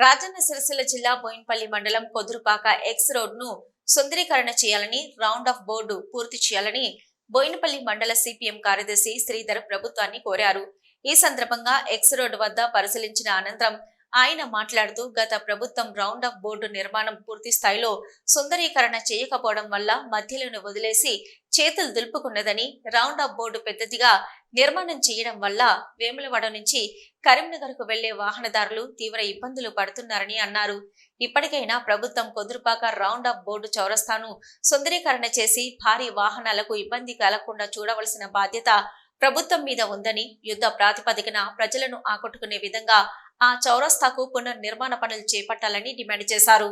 రాజన్న సిరిసిల్ల జిల్లా బోయిన్పల్లి మండలం కొదురుపాక ఎక్స్ రోడ్ను సుందరీకరణ చేయాలని రౌండ్ ఆఫ్ బోర్డు పూర్తి చేయాలని బోయినపల్లి మండల సిపిఎం కార్యదర్శి శ్రీధర్ ప్రభుత్వాన్ని కోరారు. ఈ సందర్భంగా ఎక్స్ రోడ్ వద్ద పరిశీలించిన అనంతరం ఆయన మాట్లాడుతూ గత ప్రభుత్వం రౌండ్ అప్ బోర్డు నిర్మాణం పూర్తి స్థాయిలో సుందరీకరణ చేయకపోవడం వల్ల మధ్యలోనే వదిలేసి చేతులు దులుపుకున్నదని రౌండ్ ఆఫ్ బోర్డు పెద్దదిగా నిర్మాణం చేయడం వల్ల వేములవాడ నుంచి కరీంనగర్కు వెళ్ళే వాహనదారులు తీవ్ర ఇబ్బందులు పడుతున్నారని అన్నారు. ఇప్పటికైనా ప్రభుత్వం కొదురుపాక రౌండ్ అప్ బోర్డు చౌరస్తాను సుందరీకరణ చేసి భారీ వాహనాలకు ఇబ్బంది కలగకుండా చూడవలసిన బాధ్యత ప్రభుత్వం మీద ఉందని యుద్ధ ప్రాతిపదికన ప్రజలను ఆకట్టుకునే విధంగా ఆ చౌరస్తాకు పునర్నిర్మాణ పనులు చేపట్టాలని డిమాండ్ చేశారు.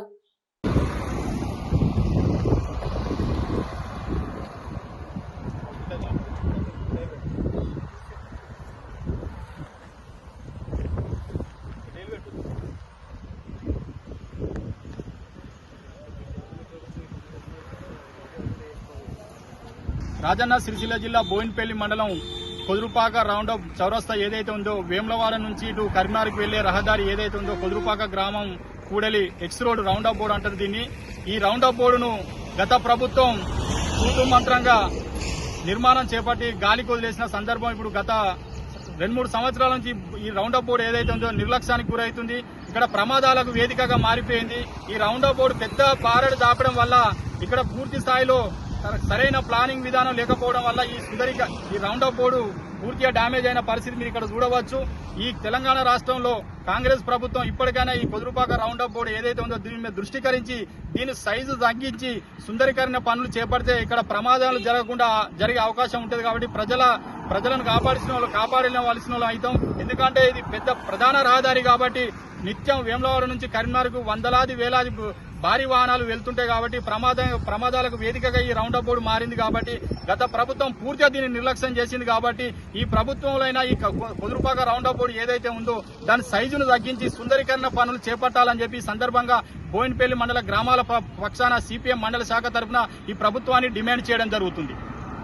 రాజన్న సిరిసిల్ల జిల్లా బోయిన్పల్లి మండలం కొదురుపాక రౌండ్ అప్ చౌరస్తా ఏదైతే ఉందో వేములవాడ నుంచి ఇటు కరీంనగర్కి వెళ్ళే రహదారి ఏదైతే ఉందో కొదురుపాక గ్రామం కూడలి X road round up board అంటారు దీన్ని. ఈ రౌండ్ అప్ బోర్డును గత ప్రభుత్వం తూతు మంత్రంగా నిర్మాణం చేపట్టి గాలికి వదిలేసిన సందర్భం ఇప్పుడు గత రెండు మూడు సంవత్సరాల నుంచి ఈ రౌండ్ అప్ బోర్డు ఏదైతే ఉందో నిర్లక్ష్యానికి గురవుతుంది. ఇక్కడ ప్రమాదాలకు వేదికగా మారిపోయింది. ఈ రౌండ్ అప్ బోర్డు పెద్ద పారడు దాపడం వల్ల ఇక్కడ పూర్తి స్థాయిలో సరైన ప్లానింగ్ విధానం లేకపోవడం వల్ల ఈ సుందరిక ఈ రౌండ్ బోర్డు పూర్తిగా డ్యామేజ్ అయిన పరిస్థితి మీరు ఇక్కడ చూడవచ్చు. ఈ తెలంగాణ రాష్ట్రంలో కాంగ్రెస్ ప్రభుత్వం ఇప్పటికైనా ఈ కొదురుపాక రౌండ్ బోర్డు ఏదైతే ఉందో దీని మీద దృష్టికరించి దీని సైజు తగ్గించి సుందరీకరణ పనులు చేపడితే ఇక్కడ ప్రమాదాలు జరగకుండా జరిగే అవకాశం ఉంటుంది కాబట్టి ప్రజల ప్రజలను కాపాడిన వాళ్ళు కాపాడినవలసిన వాళ్ళు అవుతాం. ఎందుకంటే ఇది పెద్ద ప్రధాన రహదారి కాబట్టి నిత్యం వేములవాడ నుంచి కరీంనగర్కు వందలాది వేలాది భారీ వాహనాలు వెళ్తుంటాయి కాబట్టి ప్రమాద ప్రమాదాలకు వేదికగా ఈ రౌండ్ బోర్డు మారింది కాబట్టి గత ప్రభుత్వం పూర్తిగా దీన్ని నిర్లక్ష్యం చేసింది కాబట్టి ఈ ప్రభుత్వంలో ఈ కుదురుపాక రౌండ్ బోర్డు ఏదైతే ఉందో దాని సైజును తగ్గించి సుందరీకరణ పనులు చేపట్టాలని చెప్పి సందర్భంగా బోయినపల్లి మండల గ్రామాల ప- పక్షాన సిపిఎం మండల శాఖ తరఫున ఈ ప్రభుత్వాన్ని డిమాండ్ చేయడం జరుగుతుంది.